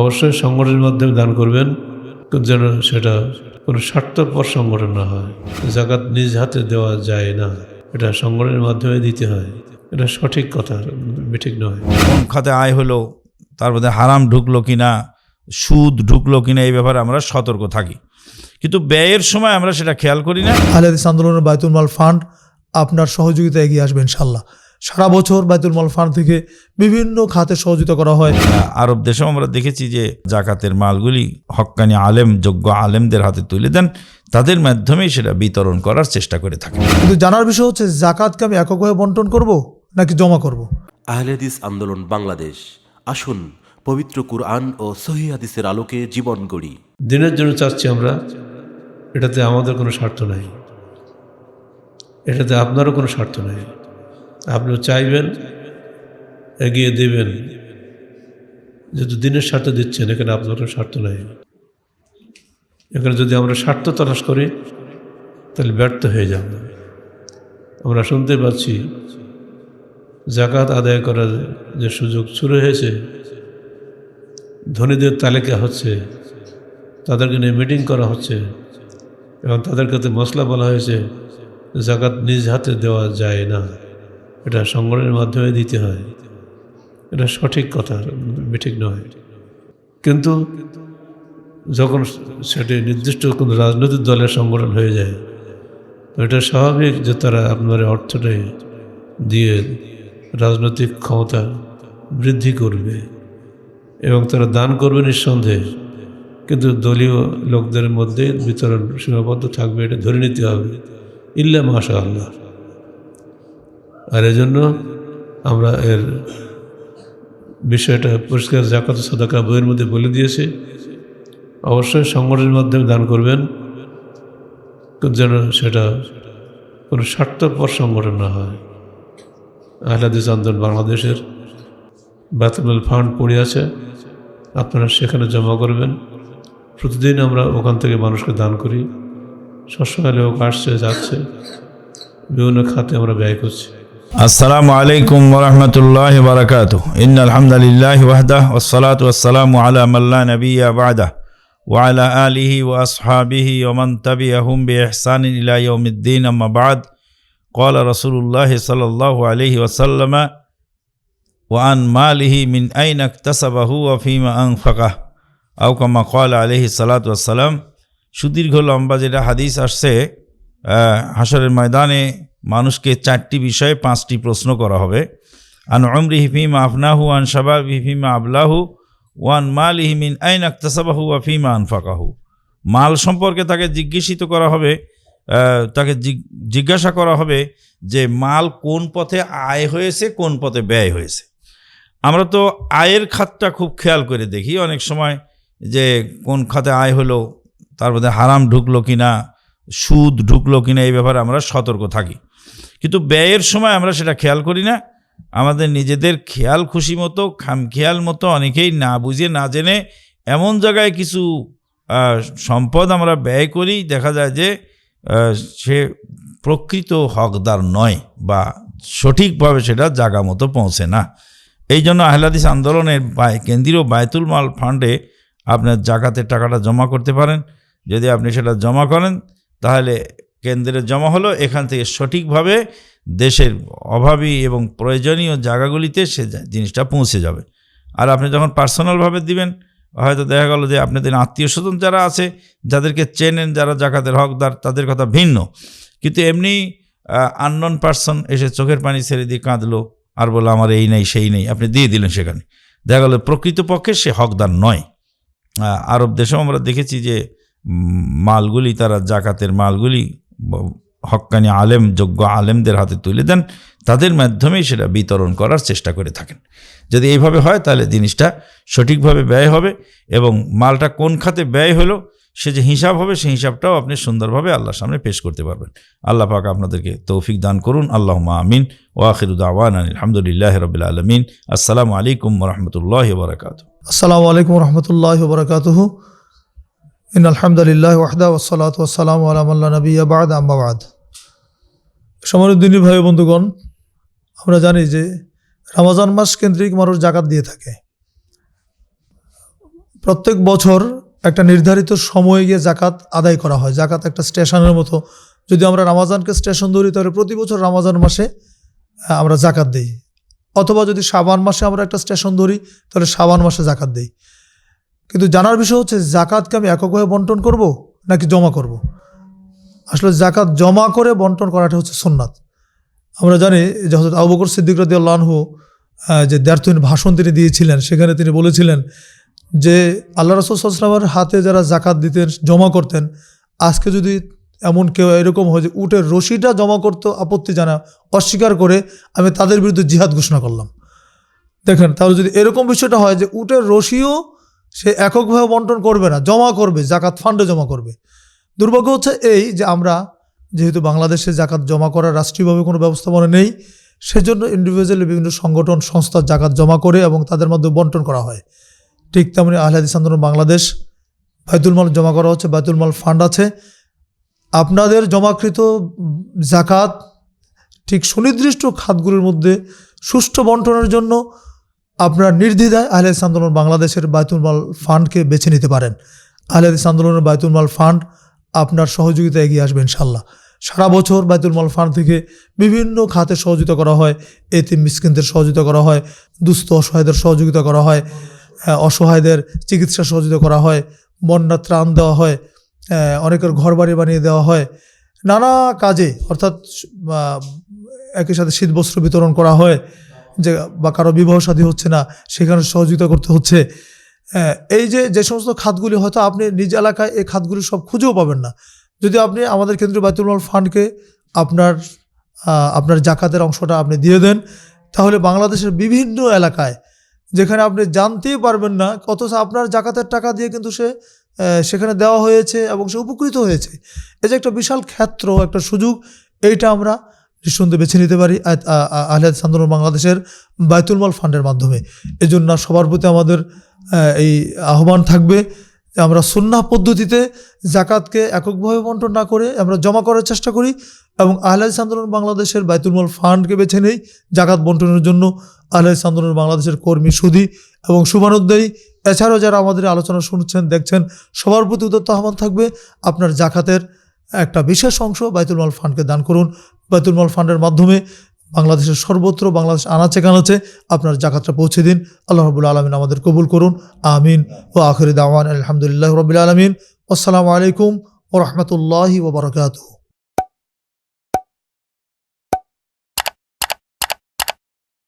অবশ্যই সংগঠনের মাধ্যমে দান করবেন যেন সেটা কোনো স্বার্থপর সংগঠন না হয়। জাকাত নিজ হাতে দেওয়া যায় না। এটা সংগঠনের মাধ্যমে দিতে হয়। এটা সঠিক কথা ঠিক নয়। কোন খাতে আয় হলো তার মধ্যে হারাম ঢুকলো কি না সুদ ঢুকলো কি না এই ব্যাপারে আমরা সতর্ক থাকি। কিন্তু ব্যয়ের সময় আমরা সেটা খেয়াল করি না। আহলাদিস আন্দোলনের বায়তুল মাল ফান্ড আপনার সহযোগিতা এগিয়ে আসবে ইনশাল্লাহ সারা বছর বায়তুল মাল ফান্ড থেকে বিভিন্ন খাতে সহযোগিতা করা হয়। আরব দেশেও আমরা দেখেছি যে জাকাতের মালগুলি হক্কানি আলেম যোগ্য আলেমদের হাতে তুলে দেন। তাদের মাধ্যমেই সেটা বিতরণ করার চেষ্টা করে থাকে কিন্তু জানার বিষয় হচ্ছে জাকাতকে আমি এককভাবে বন্টন করব নাকি জমা করব। আহলেদিস আন্দোলন বাংলাদেশ। আসুন পবিত্র কুরআন ও সহি হাদিসের আলোকে জীবন গড়ি। দিনের জন্য চাচ্ছি আমরা এটাতে আমাদের কোনো স্বার্থ নাই। এটাতে আপনারও কোনো স্বার্থ নেই। আপনিও চাইবেন, এগিয়ে দেবেন। যেহেতু দিনের স্বার্থ দিচ্ছেন, এখানে আপনার স্বার্থ নেই। এখানে যদি আমরা স্বার্থ তলাশ করি, তাহলে ব্যর্থ হয়ে যাব। আমরা শুনতে পাচ্ছি, জাকাত আদায় করার যে সুযোগ শুরু হয়েছে, ধনীদের তালিকা হচ্ছে, তাদেরকে নিয়ে মিটিং করা হচ্ছে, এবং তাদের কাছে মশলা বলা হয়েছে, জাকাত নিজ হাতে দেওয়া যায় না। এটা সংগঠনের মাধ্যমে দিতে হয়। এটা সঠিক কথা ঠিক নয়। কিন্তু যখন সেটি নির্দিষ্ট কোনো রাজনৈতিক দলের সংগঠন হয়ে যায়, তো এটা স্বাভাবিক যে তারা আপনার অর্থটাই দিয়ে রাজনৈতিক ক্ষমতা বৃদ্ধি করবে এবং তারা দান করবে নিঃসন্দেহে। কিন্তু দলীয় লোকদের মধ্যে বিতরণ সীমাবদ্ধ থাকবে, এটা ধরে নিতে হবে। ইল্লা মাশা আল্লাহ আর এজন্য আমরা এর বিষয়টা পরিষ্কার জাকাত সদাকা বইয়ের মধ্যে বলে দিয়েছি। অবশ্যই সংগঠনের মাধ্যমে দান করবেন যেন সেটা কোনো স্বার্থপর সংগঠন না হয়। আহলাদিস আন্দোলন বাংলাদেশের বেতনল ফান্ড পড়ে আছে, আপনারা সেখানে জমা করবেন। প্রতিদিন আমরা ওখান থেকে মানুষকে দান করি। সবসময় লোক আসছে, যাচ্ছে, বিভিন্ন খাতে আমরা ব্যয় করছি। আসসালামু আলাইকুম ওরহমতুল্লাহ বারকাত ইন আলহামদুলিল্লাহ ওয়াহদা ওসলাত ওসালাম আলা মাল্লা নবিয়া বাদা وعلى آله وأصحابه ومن تبعهم بإحسان إلى يوم الدين أما بعد قال رسول الله صلى الله عليه وسلم وعن ماله من أين اكتسبه وفيما أنفقه أو كما قال عليه الصلاة والسلام সুদীর্ঘ লম্বা যেটা হাদিস আসছে আহ, হাসরের ময়দানে মানুষকে চারটি বিষয়ে পাঁচটি প্রশ্ন করা হবে। আন অমরি হিফিমা আফনাহু, আন শাবাব হিফিম আবলাহু ওয়ান মাল ইহিমিন আইন আক্তাসাবাহু আফিমা আনফাকাহু। মাল সম্পর্কে তাকে জিজ্ঞাসিত করা হবে তাকে জিজ্ঞাসা করা হবে যে মাল কোন পথে আয় হয়েছে, কোন পথে ব্যয় হয়েছে। আমরা তো আয়ের খাতটা খুব খেয়াল করে দেখি অনেক সময় যে কোন খাতে আয় হলো, তার মধ্যে হারাম ঢুকলো কিনা, সুদ ঢুকলো কিনা, এই ব্যাপারে আমরা সতর্ক থাকি। কিন্তু ব্যয়ের সময় আমরা সেটা খেয়াল করি না। আমাদের নিজেদের খেয়াল খুশি মতো খামখেয়াল মতো অনেকেই না বুঝে, না জেনে এমন জায়গায় কিছু সম্পদ আমরা ব্যয় করি, দেখা যায় যে সে প্রকৃত হকদার নয় বা সঠিকভাবে সেটা জায়গা মতো পৌঁছে না। এই জন্য আহলাদিস আন্দোলনের কেন্দ্রীয় বায়তুল মাল ফান্ডে আপনার জাকাতের টাকাটা জমা করতে পারেন। যদি আপনি সেটা জমা করেন, তাহলে কেন্দ্রে জমা হলো, এখান থেকে সঠিকভাবে দেশের অভাবী এবং প্রয়োজনীয় জায়গাগুলিতে সে জিনিসটা পৌঁছে যাবে। আর আপনি যখন পার্সোনালভাবে দিবেন, হয়তো দেখা গেল যে আপনাদের আত্মীয় স্বজন যারা আছে, যাদেরকে চেনেন, যারা জাকাতের হকদার, তাদের কথা ভিন্ন। কিন্তু এমনি আননন পার্সন এসে চোখের পানি ছেড়ে দিয়ে কাঁদলো, আর বলল, আমার এই নেই, সেই নেই। আপনি দিয়ে দিলেন সেখানে। দেখা গেল প্রকৃতপক্ষে সে হকদার নয়। আরব দেশেও আমরা দেখেছি যে মালগুলি, তারা জাকাতের মালগুলি হক্কানি আলেম, যোগ্য আলেমদের হাতে তুলে দেন, তাদের মাধ্যমেই সেটা বিতরণ করার চেষ্টা করে থাকেন। যদি এইভাবে হয়, তাহলে জিনিসটা সঠিকভাবে ব্যয় হবে এবং মালটা কোন খাতে ব্যয় হলো, সে যে হিসাব হবে, সেই হিসাবটাও আপনি সুন্দরভাবে আল্লাহর সামনে পেশ করতে পারবেন। আল্লাহ পাক আপনাদেরকে তৌফিক দান করুন। আল্লাহ আমিন। ওয়াখিরুদ্দাওয়ান আলহামদুলিল্লাহ রবিল আলমিন। আসসালামু আলাইকুম রহমতুল্লাহ বরকাত আসসালামু আলাইকুম রহমতুল্লাহ বরকাতুহু। ইন আলহামদুলিল্লাহ ওয়াহদা ওসলাত ওসালাম আলামাল্লা নবী আবাদ আম্মাবাদ সমরুদ্দিনী ভাই বন্ধুগণ, আমরা জানি যে রমজান মাস কেন্দ্রিক মানুষ জাকাত দিয়ে থাকে। প্রত্যেক বছর একটা নির্ধারিত সময়ে গিয়ে জাকাত আদায় করা হয়। জাকাত একটা স্টেশনের মতো। যদি আমরা রামাজানকে স্টেশন ধরি, তাহলে প্রতি বছর রামাজান মাসে আমরা জাকাত দিই। অথবা যদি সাবান মাসে আমরা একটা স্টেশন ধরি, তাহলে সাবান মাসে জাকাত দিই। কিন্তু জানার বিষয় হচ্ছে, জাকাতকে আমি এককভাবে বন্টন করব নাকি জমা করব। আসলে জাকাত জমা করে বন্টন করাটা হচ্ছে সুন্নাত আমরা জানি যে হজরত আবু বকর সিদ্দিক রদি আল্লাহু যে দ্ব্যর্থহীন ভাষণ তিনি দিয়েছিলেন, সেখানে তিনি বলেছিলেন যে, আল্লাহ রসুলামের হাতে যারা জাকাত দিতেন, জমা করতেন, আজকে যদি এমন কেউ এরকম হয় যে উটের রশিটা জমা করতে, আপত্তি জানা, অস্বীকার করে আমি তাদের বিরুদ্ধে জিহাদ ঘোষণা করলাম দেখেন, তাহলে যদি এরকম বিষয়টা হয় যে উটের রশিও সে এককভাবে বন্টন করবে না, জমা করবে, জাকাত ফান্ডে জমা করবে। দুর্ভাগ্য হচ্ছে এই যে আমরা যেহেতু বাংলাদেশে জাকাত জমা করার রাষ্ট্রীয়ভাবে কোনো ব্যবস্থাপনা নেই, সেজন্য ইন্ডিভিজুয়ালি বিভিন্ন সংগঠন, সংস্থা জাকাত জমা করে এবং তাদের মধ্যে বন্টন করা হয়। ঠিক তেমনি আহলাদিস আন্দোলন বাংলাদেশ বাইতুল মাল জমা করা হচ্ছে বাইতুল মাল ফান্ড আছে। আপনাদের জমাকৃত জাকাত ঠিক সুনির্দিষ্ট খাতগুলির মধ্যে সুষ্ঠু বন্টনের জন্য আপনারা নির্দ্বিধায় আহলাদিস আন্দোলন বাংলাদেশের বায়তুল মাল ফান্ডকে বেছে নিতে পারেন। আহলাদিস আন্দোলনের বায়তুল মাল ফান্ড আপনার সহযোগিতা এগিয়ে আসবে ইনশাল্লাহ সারা বছর বায়তুল মাল ফান্ড থেকে বিভিন্ন খাতে সহযোগিতা করা হয়, এতিম মিসকিনদের সহযোগিতা করা হয়, দুস্থ অসহায়দের সহযোগিতা করা হয় অসহায়দের চিকিৎসা সহযোগিতা করা হয়, বন্যা ত্রাণ দেওয়া হয় অনেকের ঘর বাড়ি বানিয়ে দেওয়া হয়। নানা কাজে, অর্থাৎ একই সাথে শীতবস্ত্র বিতরণ করা হয়। যে, বা কারও বিবাহ সাদী হচ্ছে না সেখানে সহযোগিতা করতে হচ্ছে। এই যে যে সমস্ত খাতগুলি হয়তো আপনি নিজ এলাকায় এই খাতগুলি সব খুঁজেও পাবেন না। যদি আপনি আমাদের কেন্দ্রীয় বায়তুল মাল ফান্ডকে আপনার আপনার জাকাতের অংশটা আপনি দিয়ে দেন, তাহলে বাংলাদেশের বিভিন্ন এলাকায়, যেখানে আপনি জানতেই পারবেন না, অথচ আপনার জাকাতের টাকা দিয়ে কিন্তু সে সেখানে দেওয়া হয়েছে এবং সে উপকৃত হয়েছে। এই যে একটা বিশাল ক্ষেত্র, একটা সুযোগ, এইটা আমরা নিঃসন্দেহে বেছে নিতে পারি আহলাদ আন্দোলন বাংলাদেশের বায়তুল মাল ফান্ডের মাধ্যমে। এই জন্য সবার প্রতি আমাদের এই আহ্বান থাকবে আমরা সুন্নাহ পদ্ধতিতে জাকাতকে এককভাবে বন্টন না করে আমরা জমা করার চেষ্টা করি এবং আহলাদিস আন্দোলন বাংলাদেশের বায়তুল মাল ফান্ডকে বেছে নেই, জাকাত বন্টনের জন্য আহলাদিস আন্দোলন বাংলাদেশের কর্মী সুদী এবং শুভানুদ্দায়ী এছাড়াও যারা আমাদের আলোচনা শুনছেন, দেখছেন, সবার প্রতি উদ্যত আহ্বান থাকবে, আপনার জাকাতের একটা বিশেষ অংশ বাইতুল মাল ফান্ডকে দান করুন। বাইতুল মাল ফান্ডের মাধ্যমে বাংলাদেশের সর্বত্র বাংলাদেশ আনাচে কানাচে আপনার জাকাতটা পৌঁছে দিন। আল্লাহ রবুল্লা আলমিন আমাদের কবুল করুন। আমিন। ও আখরি দাওয়ান আলহামদুলিল্লাহ রবিল আলমিন। আসসালামু আলাইকুম ও রহমতুল্লাহি ওবরাকাতুহ